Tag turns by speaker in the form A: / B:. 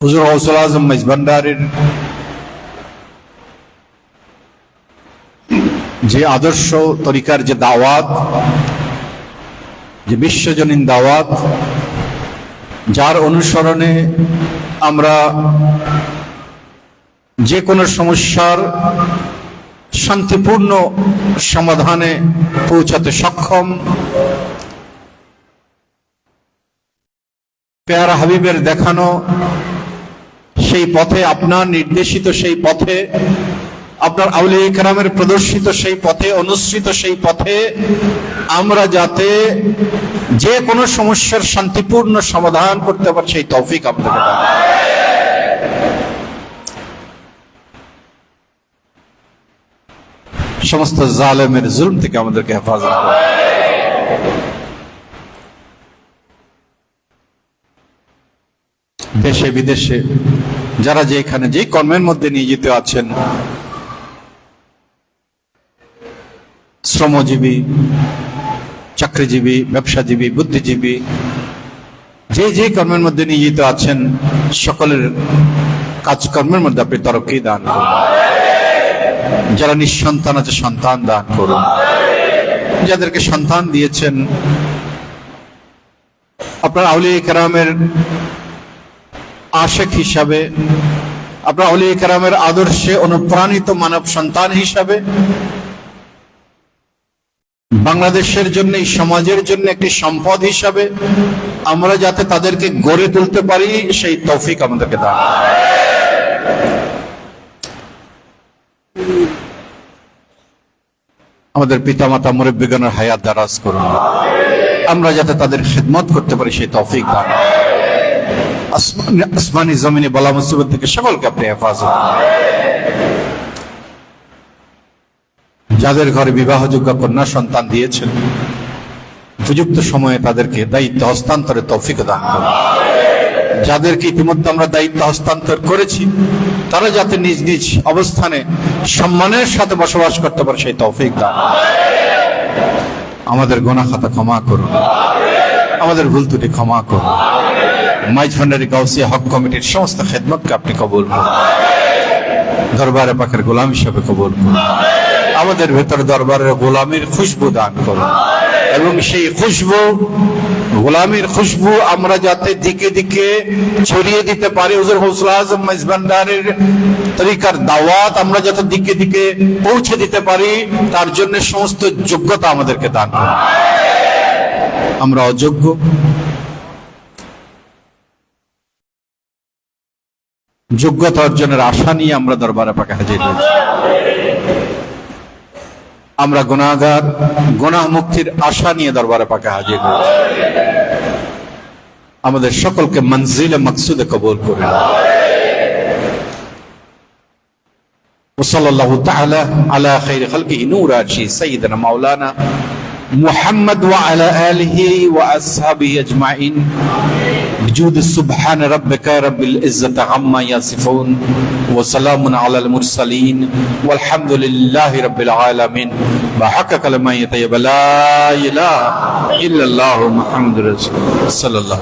A: হুজুর হৌসুল আজম মেজবান্ডারের যে আদর্শ তরিকার যে দাওয়াত যে বিশ্বজনীন দাওয়াত যার অনুসরণে আমরা যে কোনো সমস্যার শান্তিপূর্ণ সমাধানে পৌঁছাতে সক্ষম পেয়ারা হাবিবের দেখানো সেই পথে আপনার নির্দেশিত সেই পথে, আপনার আউলিয়া ইকরামের প্রদর্শিত সেই পথে, অনুসৃত সেই পথে আমরা যাতে যে কোনো সমস্যার শান্তিপূর্ণ সমাধান করতে পারি, সেই তৌফিক আপনাকে সমস্ত জালেমের জুলম থেকে আমাদেরকে হেফাজত। দেশে, বিদেশে, যারা যে এখানে যে কর্মের মধ্যে নিয়োজিত আছেন, শ্রমজীবী, চাকরিজীবী, ব্যবসাজীবী, বুদ্ধিজীবী, যে যে কর্মের মধ্যে নিয়োজিত আছেন, সকলের কাজকর্মের মধ্যে আপনি তরক্কি দান যারা নিঃসন্তান আছে, সন্তান দান করুন। যাদেরকে সন্তান দিয়েছেন, আপনার আউলিয়া কেরামের আশেক হিসাবে, আপনার আউলিয়া কেরামের আদর্শে অনুপ্রাণিত মানব সন্তান হিসাবে, বাংলাদেশের জন্য, সমাজের জন্য একটি সম্পদ হিসাবে আমরা যাতে তাদেরকে গড়ে তুলতে পারি, সেই তৌফিক আমাদেরকে দান আমাদের পিতামাতা মুরব্বীগণের হায়াত দারাজ করুন। আমরা যাতে তাদের খেদমত করতে পারি, সেই তৌফিক দান আসমানি- জমিনে বলা মুসিবত থেকে সকলকে আপনি হেফাজত। যাদের ঘরে বিবাহযোগ্য কন্যা সন্তান দিয়েছেন, উপযুক্ত সময়ে তাদেরকে দায়িত্ব হস্তান্তরে তৌফিক দান করুন। যাদেরকে ইতিমধ্যে আমরা দায়িত্ব হস্তান্তর করেছি, তারা যাতে নিজ নিজ অবস্থানে সম্মানের সাথে বসবাস করতে পারে, সেই তৌফিক দান আমাদের গোনা খাতা ক্ষমা করুন। আমাদের ভুল ত্রুটি ক্ষমা করুন। মাইজ ভান্ডারি হক কমিটির সমস্ত খেদমতকে আপনি কবুল করুন। দরবারে পাখের গোলাম হিসেবে কবুল আমাদের ভেতর দরবারের গোলামের খুশবু দান করুন। এবং সেই খুশবু, গোলামের খুশবু আমরা যাতে দিকে দিকে ছড়িয়ে দিতে পারি। হুজুর হৌসুল তরিকার দাওয়াত আমরা যাতে দিকে দিকে পৌঁছে দিতে পারি, তার জন্য সমস্ত যোগ্যতা আমাদেরকে দান করুন। আমরা অযোগ্য যোগ্যতা অর্জনের আশা নিয়ে আমরা দরবারে পাকে হাজির হয়েছি আমরা গুণাগার গুনাহ মুক্তির আশা নিয়ে দরবারে পাকে হাজির হয়েছি আমাদের সকলকে মঞ্জিলে মকসুদে কবুল করে وصلى الله تعالى على خير خلقه نور عرشه سيدنا مولانا محمد وعلى آله وأصحابه أجمعين. بجود سبحان ربك رب العزة عما يصفون وسلام على المرسلين والحمد لله رب العالمين. بحق كلمة يطيب لا إله إلا الله محمد رسول الله. صلى الله